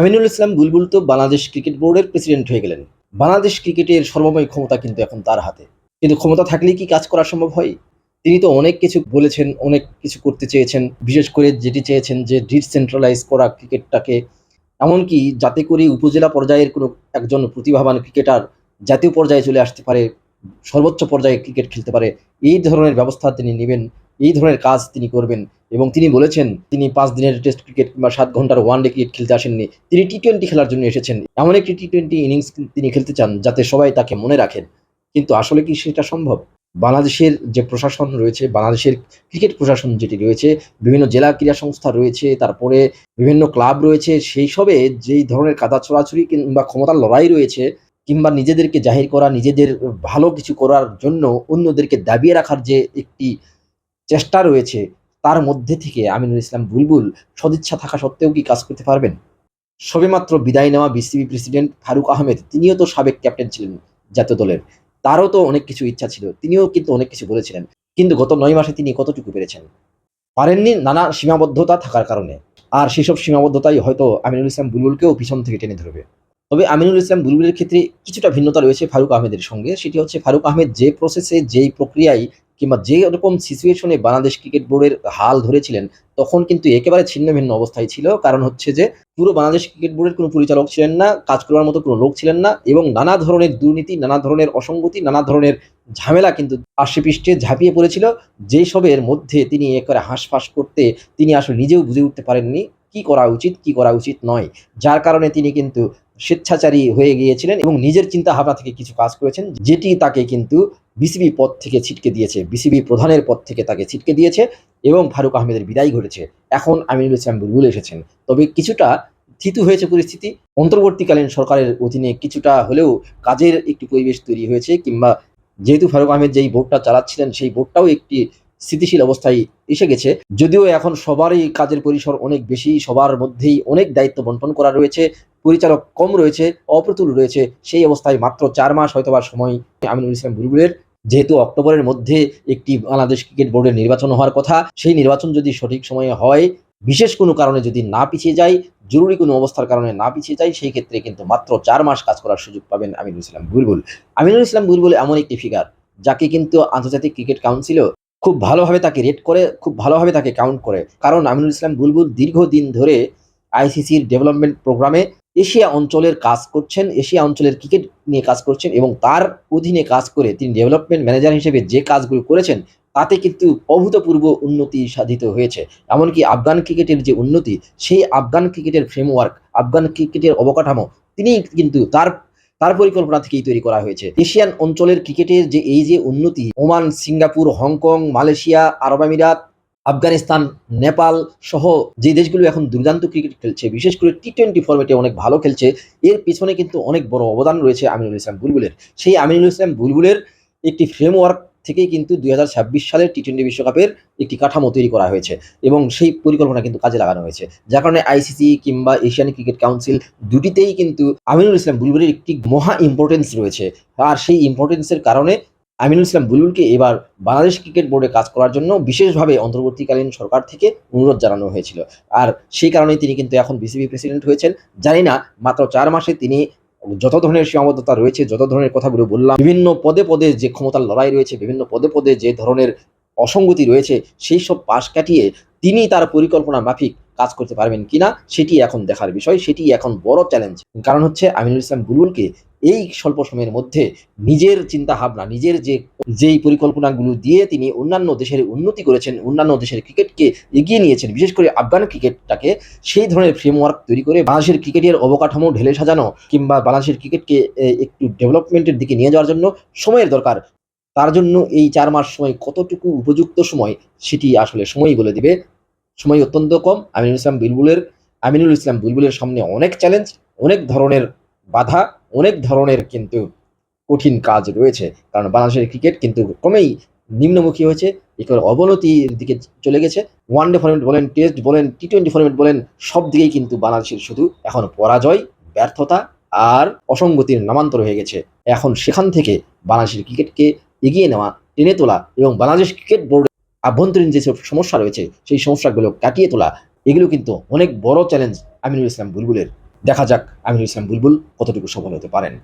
আমিনুল ইসলাম বুলবুল তো বাংলাদেশ ক্রিকেট বোর্ডের প্রেসিডেন্ট হয়ে গেলেন। বাংলাদেশ ক্রিকেটের সর্বময় ক্ষমতা কিন্তু এখন তার হাতে। কিন্তু ক্ষমতা থাকলেই কি কাজ করা সম্ভব হয়? তিনি তো অনেক কিছু বলেছেন, অনেক কিছু করতে চেয়েছেন, বিশেষ করে যেটি চেয়েছেন যে ডিসেন্ট্রালাইজ করা ক্রিকেটটাকে। এমনকি যাতে করে উপজেলা পর্যায়ের কোনো একজন প্রতিভাবান ক্রিকেটার জাতীয় পর্যায়ে চলে আসতে পারে, সর্বোচ্চ পর্যায়ে ক্রিকেট খেলতে পারে, এই ধরনের ব্যবস্থা তিনি নেবেন এই ধরনের কাজ তিনি করবেন। এবং তিনি বলেছেন, তিনি পাঁচ দিনের টেস্ট ক্রিকেট কিংবা সাত ঘণ্টার ওয়ান ডে ক্রিকেট খেলতে আসেননি। তিনি টি টোয়েন্টি খেলার জন্য এসেছেন। এমন একটি টি টোয়েন্টি ইনিংস তিনি খেলতে চান, যাতে সবাই তাকে মনে রাখেন। কিন্তু আসলে কি সেটা সম্ভব? বাংলাদেশের যে প্রশাসন রয়েছে, বাংলাদেশের ক্রিকেট প্রশাসন যেটি রয়েছে, বিভিন্ন জেলা ক্রীড়া সংস্থা রয়েছে, তারপরে বিভিন্ন ক্লাব রয়েছে, সেই সবে যেই ধরনের কাদা ছড়াছড়ি কিংবা ক্ষমতার লড়াই রয়েছে, কিংবা নিজেদেরকে জাহির করা, নিজেদের ভালো কিছু করার জন্য অন্যদেরকে দাবিয়ে রাখার যে একটি চেষ্টা রয়েছে তার মধ্যে থেকে আমিনুল ইসলাম বুলবুল সদিচ্ছা থাকা সত্ত্বেও কি কাজ করতে পারবেন? সবেমাত্র বিদায় নেওয়া বিসিবি প্রেসিডেন্ট ফারুক আহমেদ, তিনিও তো সাবেক ক্যাপ্টেন ছিলেন জাতীয় দলের। তারও তো অনেক কিছু ইচ্ছা ছিল, তিনিও কিন্তু অনেক কিছু বলেছিলেন। কিন্তু গত নয় মাসে তিনি কতটুকু পেরেছেন? পারেননি নানা সীমাবদ্ধতা থাকার কারণে। আর সেসব সীমাবদ্ধতাই হয়তো আমিনুল ইসলাম বুলবুলকেও পিছন থেকে টেনে ধরবে। তবে আমিনুল ইসলাম বুলবুলের ক্ষেত্রে কিছুটা ভিন্নতা রয়েছে ফারুক আহমেদের সঙ্গে। সেটি হচ্ছে ফারুক আহমেদ যে প্রসেসে যেই প্রক্রিয়ায় কিংবা যে রকম সিচুয়েশনে বাংলাদেশ ক্রিকেট বোর্ডের হাল ধরেছিলেন, তখন কিন্তু একেবারে ছিন্ন ভিন্ন অবস্থায় ছিল। কারণ হচ্ছে যে, পুরো বাংলাদেশ ক্রিকেট বোর্ডের কোনো পরিচালক ছিলেন না, কাজ করার মতো কোনো লোক ছিলেন না এবং নানা ধরনের দুর্নীতি, নানা ধরনের অসঙ্গতি, নানা ধরনের ঝামেলা কিন্তু আশেপৃষ্ঠে ঝাঁপিয়ে পড়েছিল। যেই সবের মধ্যে তিনি একেবারে হাঁসফাঁস করতে তিনি আসলে নিজেও বুঝে উঠতে পারেননি কি করা উচিত, কি করা উচিত নয়। যার কারণে তিনি কিন্তু স্বেচ্ছাচারী হয়ে গিয়েছিলেন এবং নিজের চিন্তা ভাবনা থেকে কিছু কাজ করেছেন, যেটি তাকে কিন্তু বিসিবি পদ থেকে ছিটকে দিয়েছে বিসিবি প্রধানের পদ থেকে তাকে ছিটকে দিয়েছে এবং ফারুক আহমেদের বিদায় ঘটেছে। এখন আমিনুল ইসলাম বুলবুল এসেছেন। তবে কিছুটা থিতু হয়েছে পরিস্থিতি। অন্তর্বর্তীকালীন সরকারের অধীনে কিছুটা হলেও কাজের একটি পরিবেশ তৈরি হয়েছে কিংবা যেহেতু ফারুক আহমেদ যেই বোর্ডটা চালাচ্ছিলেন, সেই বোর্ডটাও একটি স্থিতিশীল অবস্থায় এসে গেছে। যদিও এখন সবারই কাজের পরিসর অনেক বেশি, সবার মধ্যেই অনেক দায়িত্ব বন্টন করা রয়েছে, পরিচালক কম রয়েছে, অপ্রতুল রয়েছে, সেই অবস্থায় মাত্র চার মাস হয়তো বা সময় আমিনুল ইসলাম বুলবুলের। যেহেতু অক্টোবরের মধ্যে একটি বাংলাদেশ ক্রিকেট বোর্ডের নির্বাচন হওয়ার কথা, সেই নির্বাচন যদি সঠিক সময়ে হয়, বিশেষ কোনো কারণে যদি না পিছিয়ে যায়, জরুরি কোনো অবস্থার কারণে না পিছিয়ে যায়, সেই ক্ষেত্রে কিন্তু মাত্র চার মাস কাজ করার সুযোগ পাবেন আমিনুল ইসলাম বুলবুল। আমিনুল ইসলাম বুলবুল এমন একটি ফিগার যাকে কিন্তু আন্তর্জাতিক ক্রিকেট কাউন্সিলও খুব ভালোভাবে তাকে রেট করে, খুব ভালোভাবে তাকে কাউন্ট করে। কারণ আমিনুল ইসলাম বুলবুল দীর্ঘদিন ধরে আইসিসির ডেভেলপমেন্ট প্রোগ্রামে এশিয়া অঞ্চলের কাজ করছেন, এশিয়া অঞ্চলের ক্রিকেট নিয়ে কাজ করছেন এবং তার অধীনে কাজ করে তিনি ডেভেলপমেন্ট ম্যানেজার হিসেবে যে কাজগুলো করেছেন, তাতে কিন্তু অভূতপূর্ব উন্নতি সাধিত হয়েছে। এমনকি আফগান ক্রিকেটের যে উন্নতি, সেই আফগান ক্রিকেটের ফ্রেমওয়ার্ক আফগান ক্রিকেটের অবকাঠামো তিনি কিন্তু তার তার পরিকল্পনা থেকেই তৈরি করা হয়েছে। এশিয়ান অঞ্চলের ক্রিকেটের যে এই যে উন্নতি, Oman, Singapore, Hong Kong, Malaysia, আরব আমিরাত আফগানিস্তান, নেপাল সহ যে দেশগুলো এখন দুর্দান্ত ক্রিকেট খেলছে, বিশেষ করে টি টোয়েন্টি ফর্মেটে অনেক ভালো খেলছে, এর পিছনে কিন্তু অনেক বড় অবদান রয়েছে আমিনুল ইসলাম বুলবুলের। সেই আমিনুল ইসলাম বুলবুলের একটি ফ্রেমওয়ার্ক থেকেই কিন্তু দু হাজার ছাব্বিশ সালের টি টোয়েন্টি বিশ্বকাপের একটি কাঠামো তৈরি করা হয়েছে এবং সেই পরিকল্পনা কিন্তু কাজে লাগানো হয়েছে। যার কারণে আইসিসি কিংবা এশিয়ান ক্রিকেট কাউন্সিল দুটিতেই কিন্তু আমিনুল ইসলাম বুলবুলের একটি মহা ইম্পর্টেন্স রয়েছে। আর সেই ইম্পর্টেন্সের কারণে আমিনুল ইসলাম বুলবুলকে এবার বাংলাদেশ ক্রিকেট বোর্ডে কাজ করার জন্য বিশেষভাবে অন্তর্বর্তীকালীন সরকার থেকে অনুরোধ জানানো হয়েছিল। আর সেই কারণেই তিনি কিন্তু এখন বিসিবি প্রেসিডেন্ট হয়েছেন। জানি না, মাত্র চার মাসে তিনি যত ধরনের সীমাবদ্ধতা রয়েছে, যত ধরনের কথাগুলো বললাম, বিভিন্ন পদে পদে যে ক্ষমতার লড়াই রয়েছে, বিভিন্ন পদে পদে যে ধরনের অসঙ্গতি রয়েছে, সেই সব পাশ কাটিয়ে তিনি তার পরিকল্পনা মাফিক কাজ করতে পারবেন কিনা, সেটি এখন দেখার বিষয়, সেটি এখন বড় চ্যালেঞ্জ কারণ হচ্ছে আমিনুল ইসলাম বুলবুলকে এই স্বল্প সময়ের মধ্যে নিজের চিন্তা ভাবনা নিজের যে যেই পরিকল্পনাগুলো দিয়ে তিনি অন্যান্য দেশের উন্নতি করেছেন, অন্যান্য দেশের ক্রিকেটকে এগিয়ে নিয়েছেন, বিশেষ করে আফগান ক্রিকেটটাকে, সেই ধরনের ফ্রেমওয়ার্ক তৈরি করে বাংলাদেশের ক্রিকেটের অবকাঠামো ঢেলে সাজানো কিংবা বাংলাদেশের ক্রিকেটকে একটু ডেভেলপমেন্টের দিকে নিয়ে যাওয়ার জন্য সময়ের দরকার। তার জন্য এই চার মাস সময় কতটুকু উপযুক্ত সময় সেটি আসলে সময়ই বলে দিবে। সময় অত্যন্ত কম। আমিনুল ইসলাম বুলবুলের, আমিনুল ইসলাম বুলবুলের সামনে অনেক চ্যালেঞ্জ অনেক ধরনের বাধা। অনেক ধরনের কিন্তু কঠিন কাজ রয়েছে। কারণ বাংলাদেশের ক্রিকেট কিন্তু ক্রমেই নিম্নমুখী হয়েছে। একেবারে অবনতির দিকে চলে গেছে। ওয়ান ডে ফর্মেট বলেন টেস্ট বলেন টি টোয়েন্টি ফর্মেট বলেন, সব দিকেই কিন্তু বাংলাদেশের শুধু এখন পরাজয়, ব্যর্থতা আর অসঙ্গতির নামান্তর হয়ে গেছে। এখন সেখান থেকে বাংলাদেশের ক্রিকেটকে এগিয়ে নেওয়া, টেনে তোলা এবং বাংলাদেশ ক্রিকেট বোর্ডের আভ্যন্তরীণ যেসব সমস্যা রয়েছে, সেই সমস্যাগুলো কাটিয়ে তোলা, এগুলো কিন্তু অনেক বড় চ্যালেঞ্জ আমিনুল ইসলাম বুলবুলের। দেখা যাক আমিনুল ইসলাম বুলবুল কতটুকু সফল হতে পারেন।